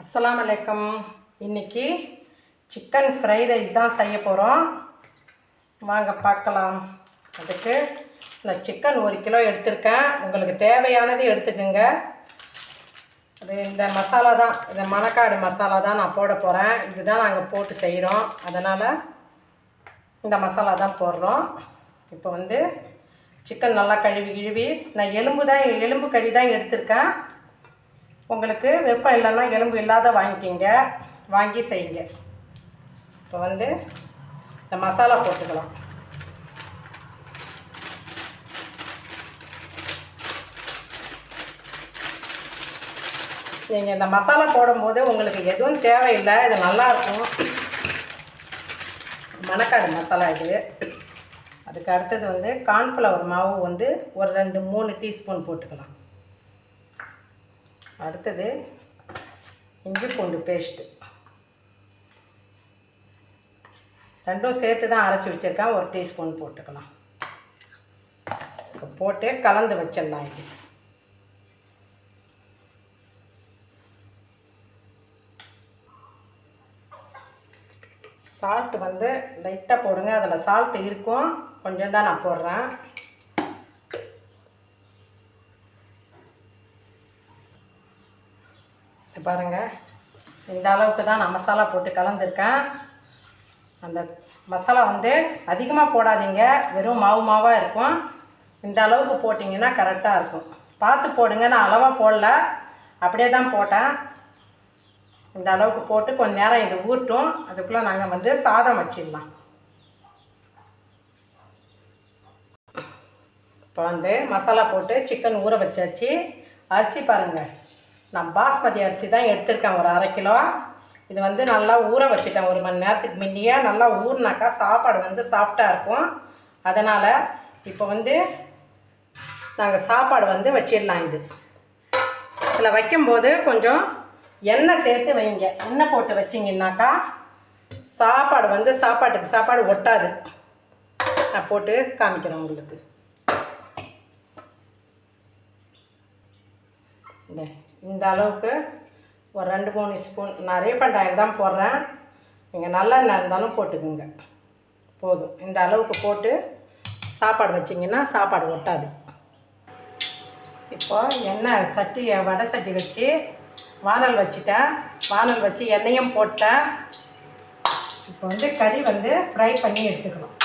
அஸ்லாம் வலைக்கம் இன்னைக்கு சிக்கன் ஃப்ரை ரைஸ் தான் செய்ய போகிறோம் வாங்க பார்க்கலாம். அதுக்கு நான் சிக்கன் ஒரு கிலோ எடுத்திருக்கேன். உங்களுக்கு தேவையானது எடுத்துக்கோங்க. அது இந்த மசாலா தான் இந்த மணக்காடு மசாலா தான் நான் போட போகிறேன் இதுதான் நாங்கள் போட்டு செய்கிறோம் அதனால் இந்த மசாலா தான் போடுறோம். இப்போ வந்து சிக்கன் நல்லா கழுவி கிழுவி நான் எலும்பு தான் எலும்பு கறி தான் எடுத்திருக்கேன். உங்களுக்கு விருப்பம் இல்லைன்னா எலும்பு இல்லாத வாங்கிக்கிங்க. வாங்கி செய்யுங்க. இப்போ வந்து இந்த மசாலா போட்டுக்கலாம். நீங்கள் இந்த மசாலா போடும்போது உங்களுக்கு எதுவும் தேவையில்லை இது நல்லாயிருக்கும். மணக்காடு மசாலா இது. அதுக்கு அடுத்தது வந்து கார்ன்ஃப்ளவர் மாவு வந்து ஒரு ரெண்டு மூணு டீஸ்பூன் போட்டுக்கலாம். அடுத்தது இஞ்சி பூண்டு பேஸ்ட்டு ரெண்டும் சேர்த்து தான் அரைச்சி வச்சுருக்கேன். ஒரு டீஸ்பூன் போட்டுக்கலாம். போட்டு கலந்து வச்சிடலாம் இது சால்ட் வந்து லைட்டாக போடுங்க. அதில் சால்ட் இருக்கும். கொஞ்சம் தான் நான் போடுறேன். பாருங்கள் இந்த அளவுக்கு தான் நான் மசாலா போட்டு கலந்துருக்கேன். அந்த மசாலா வந்து அதிகமாக போடாதீங்க. வெறும் மாவு மாவாக இருக்கும். இந்த அளவுக்கு போட்டிங்கன்னா கரெக்டாக இருக்கும். பார்த்து போடுங்க. நான் அளவாக போடல. அப்படியே தான் போட்டேன். இந்த அளவுக்கு போட்டு கொஞ்சம் நேரம் இது ஊறட்டும். அதுக்குள்ளே நாங்கள் வந்து சாதம் வச்சிடலாம். இப்போ வந்து மசாலா போட்டு சிக்கன் ஊற வச்சாச்சு. அரிசி பாருங்கள் நான் பாஸ்மதி அரிசி தான் எடுத்திருக்கேன் ஒரு அரை கிலோ. இது வந்து நல்லா ஊற வச்சுட்டேன் ஒரு மணி நேரத்துக்கு முன்னையே. நல்லா ஊறினாக்கா சாப்பாடு வந்து சாஃப்டாக இருக்கும். அதனால் இப்போ வந்து நாங்கள் சாப்பாடு வந்து வச்சிடலாம் இது. இதில் வைக்கும்போது கொஞ்சம் எண்ணெய் சேர்த்து வைங்க. எண்ணெய் போட்டு வச்சிங்கன்னாக்கா சாப்பாடு வந்து சாப்பாட்டுக்கு சாப்பாடு ஒட்டாது. நான் போட்டு காமிக்கிறேன் உங்களுக்கு. இந்த. இந்த அளவுக்கு ஒரு ரெண்டு மூணு ஸ்பூன் நான் ரீஃபண்ட் ஆயில் தான் போடுறேன். நீங்கள் நல்லெண்ணெய் இருந்தாலும் போட்டுக்குங்க. போதும். இந்த அளவுக்கு போட்டு சாப்பாடு வச்சிங்கன்னா சாப்பாடு ஒட்டாது. இப்போ எண்ணெய் சட்டி வடை சட்டி வச்சு வானல் வச்சுட்டேன். வானல் வச்சு எண்ணெயும் போட்டேன். இப்போ வந்து கறி வந்து ஃப்ரை பண்ணி எடுத்துக்கணும்.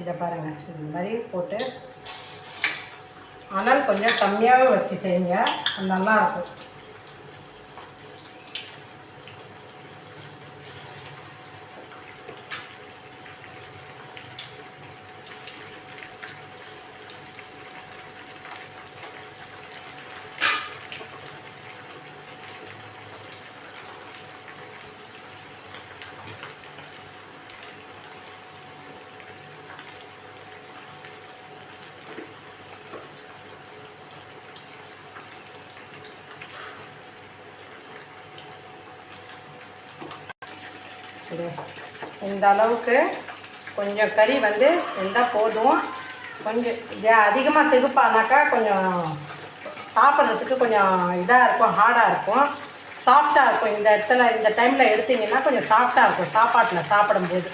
இதை பாருங்கள் இந்த மாதிரி போட்டு ஆனால் கொஞ்சம் கம்மியாகவே வச்சு செய்யுங்க. நல்லாயிருக்கும் இந்த அளவுக்கு கொஞ்சம் கறி வந்து இருந்தால் போதும். கொஞ்சம் ஏ அதிகமாக செகுப்பானாக்கா கொஞ்சம் சாப்பிட்றதுக்கு கொஞ்சம் இதாக இருக்கும் ஹார்டாக இருக்கும். சாஃப்டாக இருக்கும். இந்த இடத்துல இந்த டைமில் எடுத்தீங்கன்னா கொஞ்சம் சாஃப்டாக இருக்கும். சாப்பாட்டில் சாப்பிடும்போது.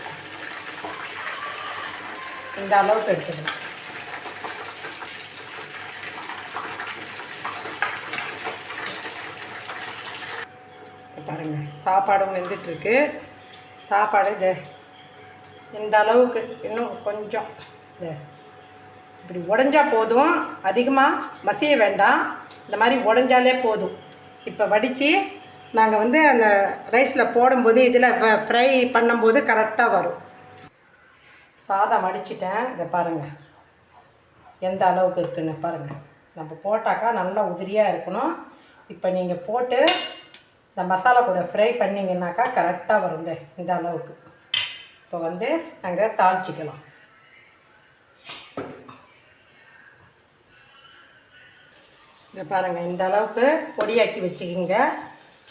இந்த அளவுக்கு எடுத்துக்கலாம். பாருங்கள் சாப்பாடும் வெந்துட்டுருக்கு சாப்பாடு இது. இந்த அளவுக்கு இன்னும் கொஞ்சம் இது. இப்படி உடஞ்சா போதும். அதிகமாக மசிய வேண்டாம். இந்த மாதிரி உடஞ்சாலே போதும். இப்போ வடித்து நாங்கள் வந்து அந்த ரைஸில் போடும்போது இதில் ஃப்ரை பண்ணும்போது கரெக்டாக வரும். சாதம் வடிச்சிட்டேன். இதை பாருங்கள் எந்த அளவுக்கு இருக்குன்னு பாருங்கள் நம்ம போட்டாக்கா நல்லா உதிரியாக இருக்கணும். இப்போ நீங்கள் போட்டு இந்த மசாலா கூட ஃப்ரை பண்ணிங்கன்னாக்கா கரெக்டாக வரும் இந்த இந்த அளவுக்கு. இப்போ வந்து நாங்கள் தாளிச்சிக்கலாம். இதை பாருங்கள் இந்த அளவுக்கு பொடியாக்கி வச்சுக்கிங்க.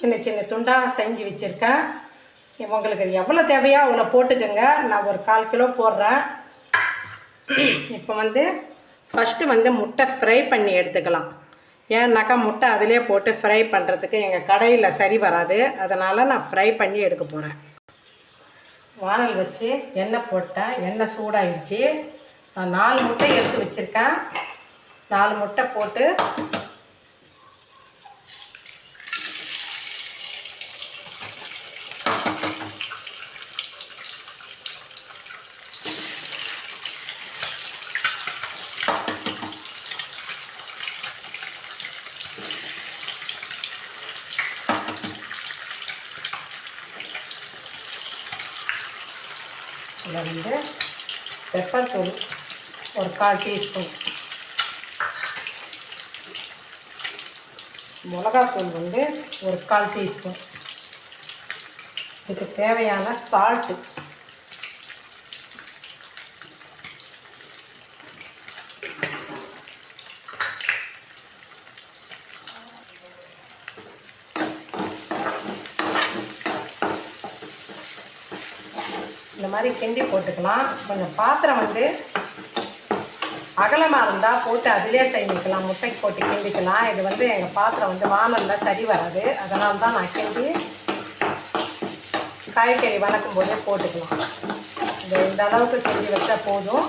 சின்ன சின்ன துண்டாக செஞ்சு வச்சுருக்கேன். உங்களுக்கு எவ்வளோ தேவையோ அவ்வளோ போட்டுக்கோங்க. நான் ஒரு கால் கிலோ போடுறேன். இப்போ வந்து ஃபஸ்ட்டு வந்து முட்டை ஃப்ரை பண்ணி எடுத்துக்கலாம். ஏன்னாக்கா முட்டை அதிலே போட்டு ஃப்ரை பண்ணுறதுக்கு எங்கள் கடையில் சரி வராது. அதனால் நான் ஃப்ரை பண்ணி எடுக்க போகிறேன் வானல் வச்சு எண்ணெய் போட்டேன். எண்ணெய் சூடாகிடுச்சு நான் நாலு முட்டை எடுத்து வச்சுருக்கேன். நாலு முட்டை போட்டு இதில் வந்து பெப்பர் தூள் ஒரு கால் டீஸ்பூன் மிளகாத்தூள் வந்து ஒரு கால் டீஸ்பூன் இதுக்கு தேவையான சால்ட்டு இந்த மாதிரி கிண்டி போட்டுக்கலாம். கொஞ்சம் பாத்திரம் வந்து அகலமாக இருந்தால் போட்டு அதிலே செய்விக்கலாம் முட்டைக்கு போட்டு கிண்டிக்கலாம். இது வந்து எங்கள் பாத்திரம் வந்து வானலில் சரி வராது. அதனால தான் நான் கிண்டி காய்கறி வணக்கும் போதே போட்டுக்கலாம். இந்த இந்த அளவுக்கு கிண்டி வச்சால் போதும்.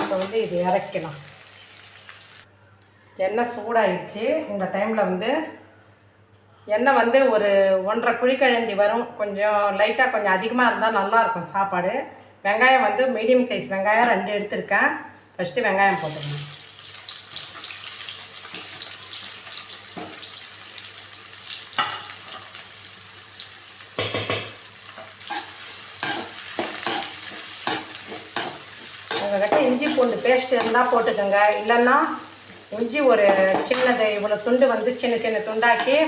இப்போ வந்து இது இறக்கலாம் எண்ணெய் சூடாயிடுச்சு. இந்த டைமில் வந்து எண்ணெய் வந்து ஒரு ஒன்றரை குழிக்கழந்தி வரும். கொஞ்சம் லைட்டாக கொஞ்சம் அதிகமாக இருந்தால் நல்லாயிருக்கும் சாப்பாடு. வெங்காயம் வந்து மீடியம் சைஸ் வெங்காயம் ரெண்டு எடுத்திருக்கேன். ஃபஸ்ட்டு வெங்காயம் போட்டுருங்க உங்கள்கிட்ட இஞ்சி பூண்டு பேஸ்ட் இருந்தால் போட்டுக்கோங்க. இல்லைன்னா இஞ்சி ஒரு சின்னது இவ்வளோ துண்டு வந்து சின்ன சின்ன துண்டாக்கி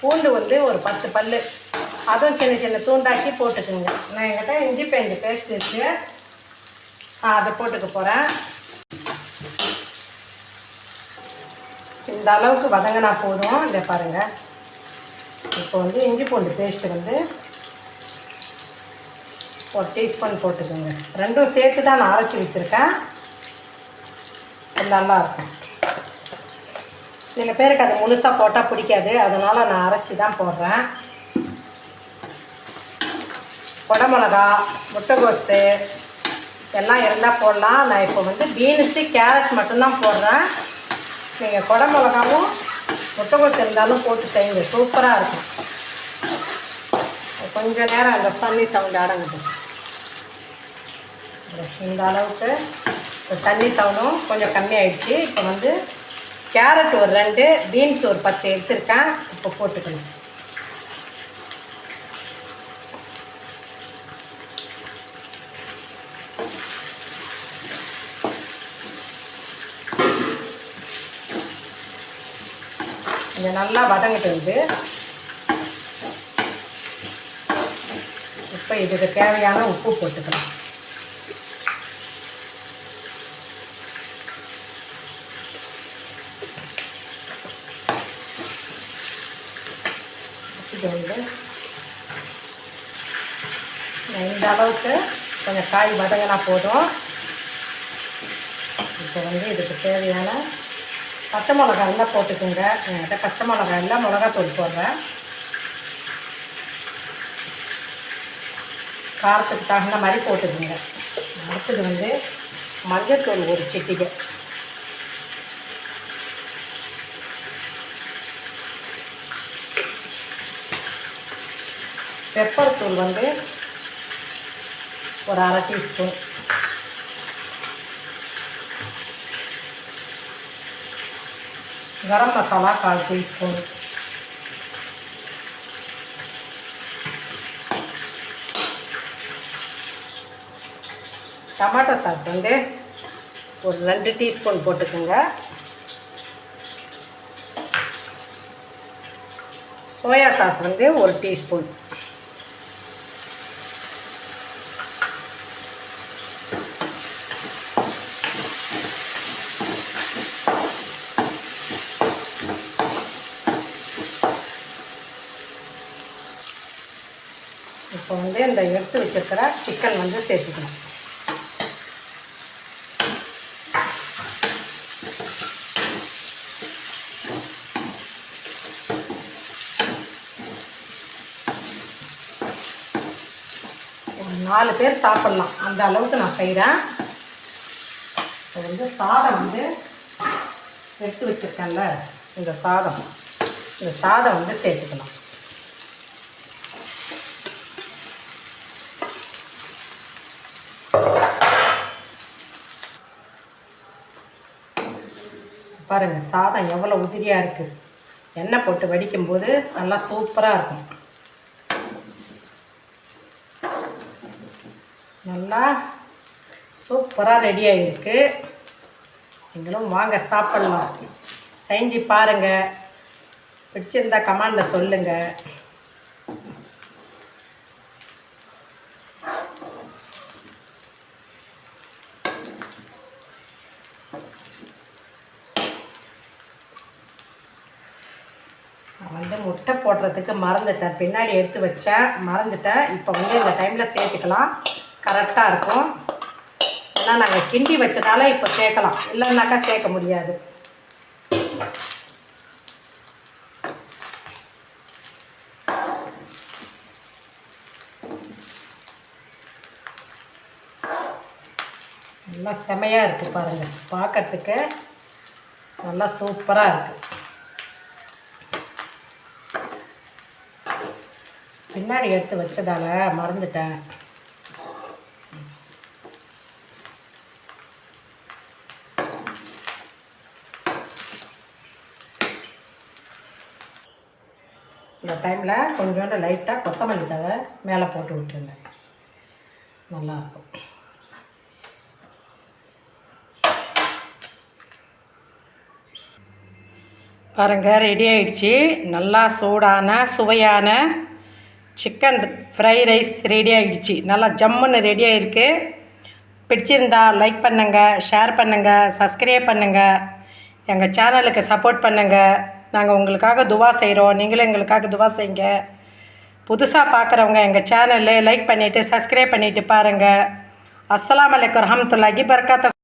பூண்டு வந்து ஒரு பத்து பல் அதுவும் சின்ன சின்ன தூண்டாக்கி போட்டுக்கோங்க. நான் என்கிட்ட இஞ்சி பேண்டு பேஸ்ட் இருக்குது அதை போட்டுக்க போகிறேன் இந்த அளவுக்கு வதங்கினா போதும். இதை பாருங்கள் இப்போ வந்து இஞ்சி பூண்டு பேஸ்ட்டு வந்து ஒரு டீஸ்பூன் போட்டுக்கோங்க. ரெண்டும் சேர்த்து தான் நான் அரைச்சி வச்சுருக்கேன். நல்லாயிருக்கும் சில பேருக்கு அது முழுசாக போட்டால் பிடிக்காது. அதனால் நான் அரைச்சி தான் போடுறேன். குடமிளகா முட்டைகோஸு எல்லாம் இருந்தால் போடலாம். நான் இப்போ வந்து பீன்ஸு கேரட் மட்டும்தான் போடுறேன். நீங்கள் குடமிளகாவும் முட்டைகோஸ் இருந்தாலும் போட்டு செய்யுங்க. சூப்பராக இருக்கும். கொஞ்சம் நேரம் அந்த தண்ணி சவுண்டு அடங்குது இந்த அளவுக்கு தண்ணி சவுண்டும் கொஞ்சம் கம்மியாயிடுச்சு. இப்போ வந்து கேரட் ஒரு ரெண்டு பீன்ஸ் ஒரு பத்து எடுத்திருக்கேன். இப்போ போட்டுக்கணும். இது நல்லா வதங்கிட்டு வந்து இப்போ இதுக்கு தேவையான உப்பு போட்டுக்கலாம். இது வந்து இந்த அளவுக்கு கொஞ்சம் காய் வதங்கினா போதும். இப்போ வந்து இதுக்கு தேவையான பச்சை மிளகா எல்லாம் போட்டுக்கோங்க. என்கிட்ட பச்சை மிளகா எல்லாம் மிளகாத்தூள் போடுறேன். காரத்துக்கு தகுந்த மாதிரி போட்டுக்கோங்க. அடுத்தது வந்து மஞ்சத்தூள் ஒரு சிட்டிகை. பெப்பர் தூள் வந்து ஒரு அரை டீஸ்பூன். கரம் மசாலா கால் டீஸ்பூன். டமாட்டோ சாஸ் வந்து ஒரு ரெண்டு டீஸ்பூன் போட்டுக்கோங்க. சோயா சாஸ் வந்து ஒரு டீஸ்பூன். வந்து இந்த எடுத்து வச்சுருக்கிற சிக்கன் வந்து சேர்த்துக்கணும். ஒரு நாலு பேர் சாப்பிட்லாம். அந்த அளவுக்கு நான் செய்கிறேன் இது வந்து சாதம் வந்து எடுத்து வச்சுருக்கேன்ல இந்த சாதம். இந்த சாதம் வந்து சேர்த்துக்கலாம். பாருங்கள் சாதம் எவ்வளோ உதிரியாக இருக்குது எண்ணெய் போட்டு வடிக்கும்போது நல்லா சூப்பராக இருக்கும். நல்லா சூப்பராக ரெடி ஆகிருக்கு நீங்களும் வாங்க சாப்பிட்லாம். செஞ்சு பாருங்கள் பிடிச்சிருந்தா கமாண்டில் சொல்லுங்கள் நான் வந்து முட்டை போடுறதுக்கு மறந்துட்டேன். பின்னாடி எடுத்து வச்சேன். மறந்துட்டேன். இப்போ வந்து இந்த டைமில் சேர்த்துக்கலாம். கரெக்டாக இருக்கும். ஏன்னா நாங்கள் கிண்டி வச்சதால இப்போ சேர்க்கலாம். இல்லைன்னாக்கா சேர்க்க முடியாது. நல்லா செமையாக இருக்குது பாருங்கள் பார்க்கறதுக்கு நல்லா சூப்பராக இருக்குது பின்னாடி எடுத்து வச்சதால மறந்துட்டேன். இந்த டைமில் கொஞ்சோண்டு லைட்டாக கொத்தமல்லி தழை மேலே போட்டு விட்டுருங்க. நல்லாயிருக்கும். பாருங்க ரெடி ஆயிடுச்சு. நல்லா சூடான சுவையான சிக்கன் ஃப்ரை ரைஸ் ரெடி ஆகிடுச்சு நல்லா ஜம்முன்னு ரெடி ஆயிருக்கு. பிடிச்சிருந்தா லைக் பண்ணுங்கள் ஷேர் பண்ணுங்கள் சப்ஸ்கிரைப் பண்ணுங்கள் எங்கள் சேனலுக்கு சப்போர்ட் பண்ணுங்கள் நாங்கள் உங்களுக்காக துவா செய்கிறோம் நீங்களும் எங்களுக்காக துவா செய்யுங்க. புதுசாக பார்க்குறவங்க எங்கள் சேனலில் லைக் பண்ணிவிட்டு சப்ஸ்கிரைப் பண்ணிவிட்டு பாருங்கள் அஸ்லாம் வலைக்கம் ரஹமத்துல்லாஹி பர்காத்த